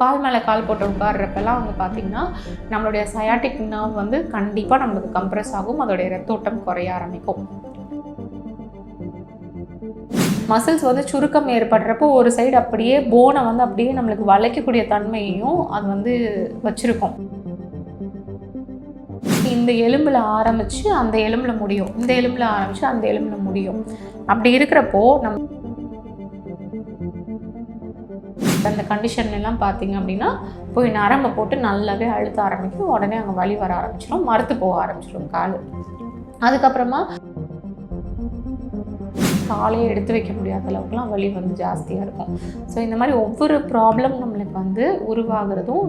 கால் மேலே கால் போட்டு உட்கார்றப்பெல்லாம் வந்து பார்த்திங்கன்னா நம்மளுடைய சயாட்டிக் நர்வ் வந்து கண்டிப்பாக நம்மளுக்கு கம்ப்ரெஸ் ஆகும் அதோடைய ரத்தோட்டம் குறைய ஆரம்பிக்கும். மசில்ஸ் வந்து சுருக்கம் ஏற்படுறப்போ ஒரு சைடு அப்படியே போனை வந்து அப்படியே நம்மளுக்கு வளைக்கக்கூடிய தன்மையையும் அது வந்து வச்சுருக்கும். இந்த எலும்பில் ஆரம்பித்து அந்த எலும்பில் முடியும். இந்த எலும்பில் ஆரம்பித்து அந்த எலும்பில் முடியும். அப்படி இருக்கிறப்போ நம்ம அந்த கண்டிஷன்லலாம் பார்த்தீங்க அப்படின்னா போய் நரம்பை போட்டு நல்லாவே அழுத்த ஆரம்பிக்கும். உடனே அங்கே வலி வர ஆரம்பிச்சிடும் மறுத்து போக ஆரம்பிச்சிடும் கால். அதுக்கப்புறமா காலையே எடுத்து வைக்க முடியாத அளவுக்குலாம் வலி வந்து ஜாஸ்தியாக இருக்கும். ஸோ இந்த மாதிரி ஒவ்வொரு ப்ராப்ளம் நம்மளுக்கு வந்து உருவாகிறதும்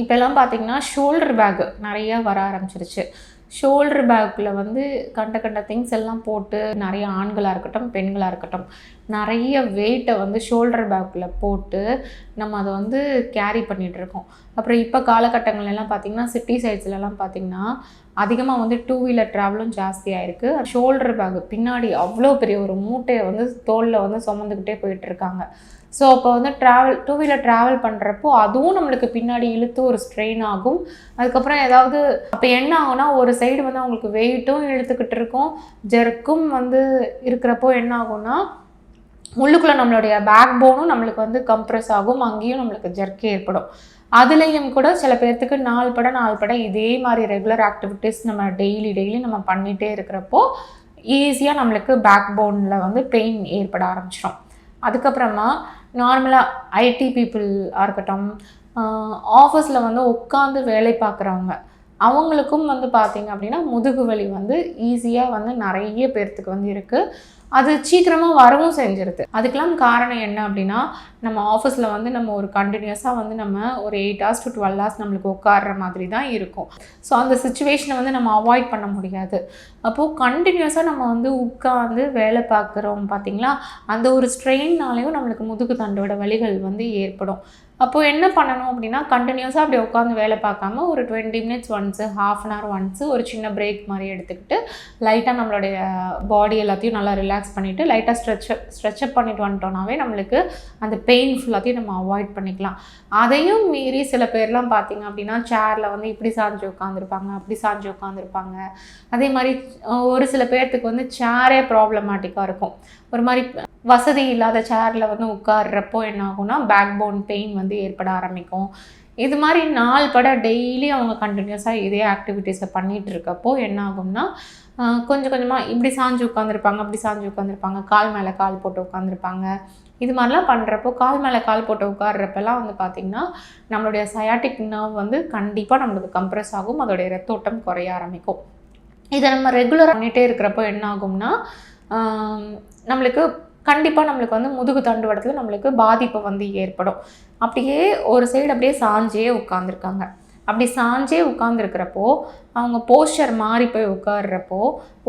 இப்போல்லாம் பார்த்தீங்கன்னா ஷோல்டர் பேக் நிறைய வர ஆரம்பிச்சிருச்சு. ஷோல்டர் பேக்கில் வந்து கண்ட கண்ட திங்ஸ் எல்லாம் போட்டு நிறைய ஆண்களாக இருக்கட்டும் பெண்களாக இருக்கட்டும் நிறைய வெயிட்டை வந்து ஷோல்டர் பேக்கில் போட்டு நம்ம அதை வந்து கேரி பண்ணிகிட்டு இருக்கோம். அப்புறம் இப்போ காலகட்டங்கள்லாம் பார்த்திங்கன்னா சிட்டி சைட்ஸ்லலாம் பார்த்திங்கன்னா அதிகமாக வந்து டூ வீலர் ட்ராவலும் ஜாஸ்தியாக இருக்குது ஷோல்டர் பேக் பின்னாடி அவ்வளோ பெரிய ஒரு மூட்டையை வந்து தோலில் வந்து சுமந்துக்கிட்டே போயிட்டுருக்காங்க ஸோ அப்போ வந்து ட்ராவல் டூ வீலர் ட்ராவல் பண்ணுறப்போ அதுவும் நம்மளுக்கு பின்னாடி இழுத்து ஒரு ஸ்ட்ரெயின் ஆகும். அதுக்கப்புறம் ஏதாவது அப்போ என்ன ஆகும்னா ஒரு சைடு வந்து அவங்களுக்கு வெயிட்டும் இழுத்துக்கிட்டு இருக்கும். ஜெர்க்கும் வந்து இருக்கிறப்போ என்ன ஆகும்னா உள்ளுக்குள்ளே நம்மளுடைய பேக் போனும் நம்மளுக்கு வந்து கம்ப்ரெஸ் ஆகும். அங்கேயும் நம்மளுக்கு ஜெர்க் ஏற்படும். அதுலேயும் கூட சில பேர்த்துக்கு நாள் பட நாள் பட இதே மாதிரி ரெகுலர் ஆக்டிவிட்டீஸ் நம்ம டெய்லி டெய்லி நம்ம பண்ணிகிட்டே இருக்கிறப்போ ஈஸியாக நம்மளுக்கு பேக் போனில் வந்து பெயின் ஏற்பட ஆரம்பிச்சிடும் அதுக்கப்புறமா நார்மலாக ஐடி பீப்புளாக இருக்கட்டும் ஆஃபீஸில் வந்து உட்காந்து வேலை பார்க்குறவங்க அவங்களுக்கும் வந்து பார்த்திங்க அப்படின்னா முதுகு வலி வந்து ஈஸியாக வந்து நிறைய பேர்த்துக்கு வந்து இருக்குது அது சீக்கிரமாக வரவும் செஞ்சிருது. அதுக்கெல்லாம் காரணம் என்ன அப்படின்னா நம்ம ஆஃபீஸில் வந்து நம்ம ஒரு கண்டினியூஸாக வந்து நம்ம ஒரு eight hours to twelve hours நம்மளுக்கு உட்கார்ற மாதிரி தான் இருக்கும். ஸோ அந்த சுச்சுவேஷனை வந்து நம்ம அவாய்ட் பண்ண முடியாது. அப்போது கண்டினியூஸாக நம்ம வந்து உட்காந்து வேலை பார்க்குறோம் பார்த்திங்களா அந்த ஒரு ஸ்ட்ரெயின்னாலேயும் நம்மளுக்கு முதுகு தண்டோட வலிகள் வந்து ஏற்படும். அப்போது என்ன பண்ணணும் அப்படின்னா கண்டினியூஸாக அப்படி உட்காந்து வேலை பார்க்காம ஒரு twenty minutes once half an hour once ஒரு சின்ன பிரேக் மாதிரி எடுத்துக்கிட்டு லைட்டாக நம்மளுடைய பாடி எல்லாத்தையும் நல்லா ரிலாக்ஸ் பண்ணிவிட்டு லைட்டாக ஸ்ட்ரெச் ஸ்ட்ரெச்சப் பண்ணிட்டு வந்துட்டோம்னாவே நம்மளுக்கு அந்த பெயின் ஃபுல்லாத்தையும் நம்ம அவாய்ட் பண்ணிக்கலாம். அதையும் மீறி சில பேர்லாம் பார்த்திங்க அப்படின்னா சேரில் வந்து இப்படி சாஞ்சு உட்காந்துருப்பாங்க அப்படி சாஞ்சு உட்காந்துருப்பாங்க அதே மாதிரி ஒரு சில பேர்த்துக்கு வந்து சேரே ப்ராப்ளமேட்டிக்காக இருக்கும். ஒரு மாதிரி வசதி இல்லாத சேரில் வந்து உட்கார்றப்போ என்ன ஆகும்னா பேக் போன் பெயின் வந்து ஏற்பட ஆரம்பிக்கும். இது மாதிரி நாள் பட டெய்லி அவங்க கண்டினியூஸாக இதே ஆக்டிவிட்டீஸை பண்ணிகிட்டு இருக்கப்போ என்ன ஆகும்னா கொஞ்சம் கொஞ்சமாக இப்படி சாஞ்சு உட்காந்துருப்பாங்க அப்படி சாஞ்சு உட்காந்துருப்பாங்க கால் மேலே கால் போட்டு உட்காந்துருப்பாங்க இது மாதிரிலாம் பண்ணுறப்போ கால் மேலே கால் போட்டு உட்காடுறப்பெல்லாம் வந்து பார்த்திங்கன்னா நம்மளுடைய சயாட்டிக் நர்வ் வந்து கண்டிப்பாக நம்மளுக்கு கம்ப்ரெஸ் ஆகும் அதோடைய ரத்தோட்டம் குறைய ஆரம்பிக்கும். இதை நம்ம ரெகுலர் பண்ணிகிட்டே இருக்கிறப்போ என்ன ஆகும்னா நம்மளுக்கு கண்டிப்பாக நம்மளுக்கு வந்து முதுகு தண்டுவடத்தில் நம்மளுக்கு பாதிப்பு வந்து ஏற்படும். அப்படியே ஒரு சைடு அப்படியே சாஞ்சே உட்காந்துருக்காங்க அப்படி சாஞ்சே உட்காந்துருக்கிறப்போ அவங்க போஸ்டர் மாறி போய் உட்காடுறப்போ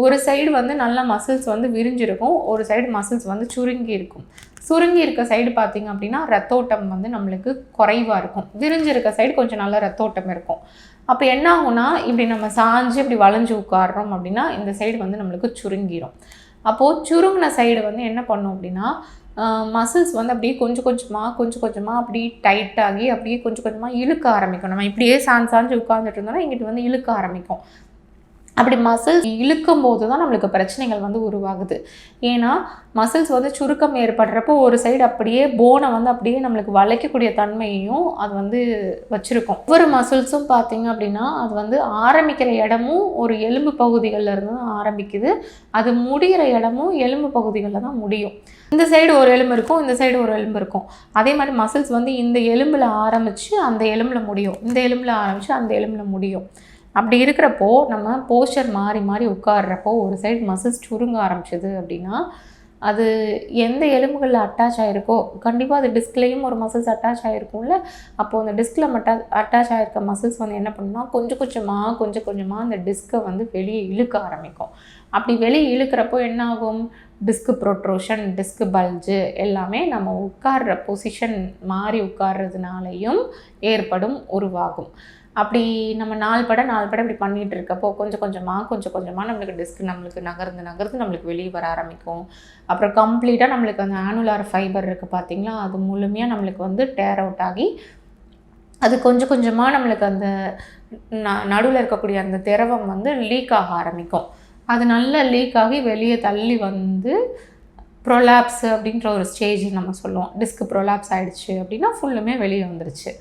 ஒரு சைடு வந்து நல்ல மசில்ஸ் வந்து விரிஞ்சிருக்கும் ஒரு சைடு மசில்ஸ் வந்து சுருங்கி இருக்கும். சுருங்கி இருக்க சைடு பார்த்திங்க அப்படின்னா ரத்தோட்டம் வந்து நம்மளுக்கு குறைவாக இருக்கும். விரிஞ்சிருக்க சைடு கொஞ்சம் நல்ல ரத்தோட்டம் இருக்கும். அப்போ என்ன ஆகும்னா இப்படி நம்ம சாஞ்சு இப்படி வளைஞ்சு உட்காடுறோம் அப்படின்னா இந்த சைடு வந்து நம்மளுக்கு சுருங்கிடும் அப்போது சுருங்கின சைடு வந்து என்ன பண்ணும் அப்படின்னா மசில்ஸ் வந்து அப்படியே கொஞ்சம் கொஞ்சமாக கொஞ்சம் கொஞ்சமாக அப்படியே டைட்டாகி அப்படியே கொஞ்சம் கொஞ்சமாக இழுக்க ஆரம்பிக்கும். நம்ம இப்படியே சாஞ்சு சாஞ்சு உட்காந்துட்டு இருந்தோம்னா இங்கிட்டு வந்து இழுக்க ஆரம்பிக்கும். அப்படி மசில்ஸ் இழுக்கும் போது தான் நம்மளுக்கு பிரச்சனைகள் வந்து உருவாகுது. ஏன்னா மசில்ஸ் வந்து சுருக்கம் ஏற்படுறப்போ ஒரு சைடு அப்படியே போனை வந்து அப்படியே நம்மளுக்கு வளைக்கக்கூடிய தன்மையையும் அது வந்து வச்சுருக்கும். ஒவ்வொரு மசில்ஸும் பார்த்திங்க அப்படின்னா அது வந்து ஆரம்பிக்கிற இடமும் ஒரு எலும்பு பகுதிகளில் இருந்து தான் ஆரம்பிக்குது. அது முடிகிற இடமும் எலும்பு பகுதிகளில் தான் முடியும். இந்த சைடு ஒரு எலும்பு இருக்கும் இந்த சைடு ஒரு எலும்பு இருக்கும். அதே மாதிரி மசில்ஸ் வந்து இந்த எலும்பில் ஆரம்பித்து அந்த எலும்பில் முடியும். இந்த எலும்பில் ஆரம்பித்து அந்த எலும்பில் முடியும். அப்படி இருக்கிறப்போ நம்ம போஸ்டர் மாறி மாறி உட்காடுறப்போ ஒரு சைடு மசில்ஸ் சுருங்க ஆரம்பிச்சிது அப்படின்னா அது எந்த எலும்புகளில் அட்டாச் ஆகிருக்கோ கண்டிப்பாக அது டிஸ்க்லேயும் ஒரு மசில்ஸ் அட்டாச் ஆகிருக்கும்ல அப்போது அந்த டிஸ்கில் மட்டும் அட்டாச் ஆகிருக்க மசில்ஸ் வந்து என்ன பண்ணுன்னா கொஞ்சம் கொஞ்சமாக கொஞ்சம் கொஞ்சமாக அந்த டிஸ்கை வந்து வெளியே இழுக்க ஆரம்பிக்கும். அப்படி வெளியே இழுக்கிறப்போ என்ன ஆகும் டிஸ்க் ப்ரொட்ரோஷன் டிஸ்க்கு பல்ஜு எல்லாமே நம்ம உட்கார்ற பொசிஷன் மாறி உட்கார்றதுனாலையும் ஏற்படும் உருவாகும். அப்படி நம்ம நாள் பட நாள் பட இப்படி பண்ணிகிட்டு இருக்கப்போ கொஞ்சம் கொஞ்சமாக கொஞ்சம் கொஞ்சமாக நம்மளுக்கு டிஸ்க் நம்மளுக்கு நகர்ந்து நகர்ந்து நம்மளுக்கு வெளியே வர ஆரம்பிக்கும். அப்புறம் கம்ப்ளீட்டாக நம்மளுக்கு அந்த ஆனுலார் ஃபைபர் இருக்குது பார்த்தீங்களா அது முழுமையாக நம்மளுக்கு வந்து டேர் அவுட் ஆகி அது கொஞ்சம் கொஞ்சமாக நம்மளுக்கு அந்த நடுவில் இருக்கக்கூடிய அந்த திரவம் வந்து லீக் ஆக ஆரம்பிக்கும். அது நல்லா லீக் ஆகி வெளியே தள்ளி வந்து ப்ரொலாப்ஸ் அப்படின்ற ஒரு ஸ்டேஜ் நம்ம சொல்லுவோம். டிஸ்க் ப்ரொலாப்ஸ் ஆகிடுச்சு அப்படின்னா ஃபுல்லுமே வெளியே வந்துருச்சு.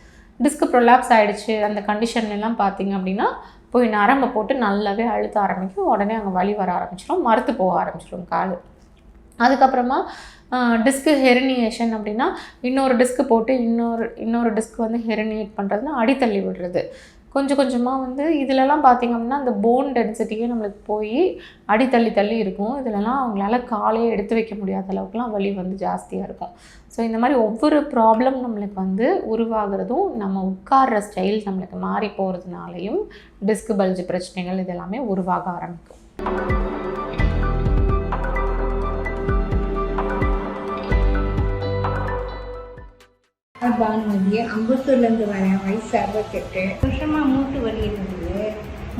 டிஸ்க் ப்ரொலாப்ஸ் ஆகிடுச்சு அந்த கண்டிஷன்லாம் பார்த்திங்க பார்த்தீங்க அப்படின்னா போய் நரம்பை போட்டு நல்லாவே அழுத்த ஆரம்பிக்கும். உடனே அங்கே வலி வர ஆரம்பிச்சிடும் மறுத்து போக ஆரம்பிச்சிடும் கால். அதுக்கப்புறமா டிஸ்க்கு ஹெரினியேஷன் அப்படின்னா இன்னொரு டிஸ்க்கு போட்டு இன்னொரு இன்னொரு டிஸ்க் வந்து ஹெரினியேட் பண்ணுறதுனா அடித்தள்ளி விடுறது. கொஞ்சம் கொஞ்சமாக வந்து இதிலலாம் பார்த்திங்க அப்படின்னா அந்த போன் டென்சிட்டியே நம்மளுக்கு போய் அடித்தள்ளி தள்ளி இருக்கும். இதிலலாம் அவங்களால காலையே எடுத்து வைக்க முடியாத அளவுக்குலாம் வலி வந்து ஜாஸ்தியாக இருக்கும். ஸோ இந்த மாதிரி ஒவ்வொரு ப்ராப்ளம் நம்மளுக்கு வந்து உருவாகிறதும் நம்ம உட்கார்ற ஸ்டைல் நம்மளுக்கு மாறி போகிறதுனாலையும் டிஸ்க் பல்ஜ் பிரச்சனைகள் இதெல்லாமே உருவாக ஆரம்பிக்கும். பானுமதி அம்பத்தூர்லேருந்து வரேன் வயசு அறுபத்தெட்டு. வருஷமாக மூட்டு வலி இருந்தது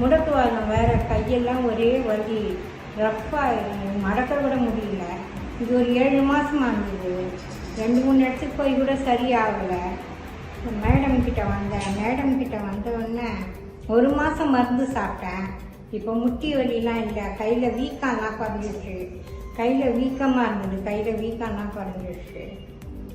முடக்கு வாரம் வேறு கையெல்லாம் ஒரே வலி. ரஃப்பாக மடக்க விட முடியல. இது ஒரு ஏழு மாதமாக இருந்தது. ரெண்டு மூணு இடத்துக்கு போய் கூட சரியாகலை. மேடம் கிட்ட வந்தேன். மேடம் கிட்ட வந்தவுடனே ஒரு மாதம் மருந்து சாப்பிட்டேன். இப்போ முட்டி வலிலாம் இல்லை. கையில் வீக்கம்லாம் குறைஞ்சிருச்சு கையில் வீக்கமாக இருந்தது. கையில் வீக்கம்லாம் குறைஞ்சிருச்சு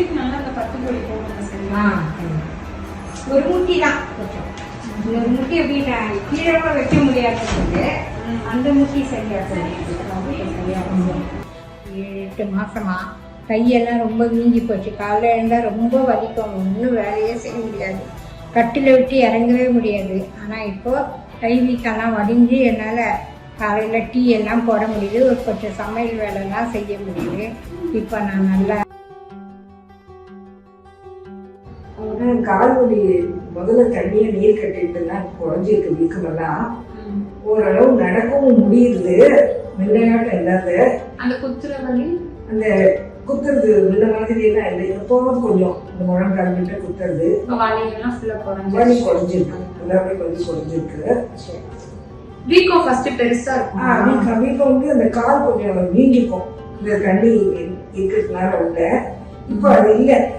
முட்டிக்கு நல்லா அந்த பத்து பொடி போடுங்க சரியா? ஒரு முட்டி தான் ஒரு முட்டி எப்படி நான் கீழே கூட வைக்க முடியாதது அந்த முட்டி சரியா. ஏழு எட்டு மாசமா கையெல்லாம் ரொம்ப வீங்கி போச்சு. காலைல எழுந்தால் ரொம்ப வலிக்கும். ஒன்றும் வேலையே செய்ய முடியாது. கட்டில விட்டு இறங்கவே முடியாது. ஆனால் இப்போ கை வீக்கெல்லாம் வடிஞ்சு என்னால் காலையில் டீ எல்லாம் போட முடியுது. ஒரு கொஞ்சம் சமையல் வேலைலாம் செய்ய முடியுது. இப்போ நான் நல்லா ஆனா கால் வலி முதல்ல தண்ணிய நீர் கட்டிட்டுனா குறைஞ்சிருக்கு வீக்கமெல்லாம் ஓரளவு நடக்கவும் முடியுது. முன்னையாட்டம் இல்லாத. அந்த குத்துற வலி? அந்த குத்துறது முன்ன மாதிரி எல்லாம் இல்லை. எப்போவும் கொஞ்சம் இந்த முழங்கால் கிட்ட குத்துறது. வலி குறைஞ்சிருக்கு. எல்லாமே கொஞ்சம் குறைஞ்சிருக்கு. வீக்கம் ஃபர்ஸ்ட் பெருசா இருக்கும்? ஆஹ் வீக்கம் வீக்கம் வந்து அந்த கால் கொஞ்சம் வீங்கிக்கும் இந்த தண்ணி இருக்கிறதுனால உள்ள. இப்போ அது இல்லை.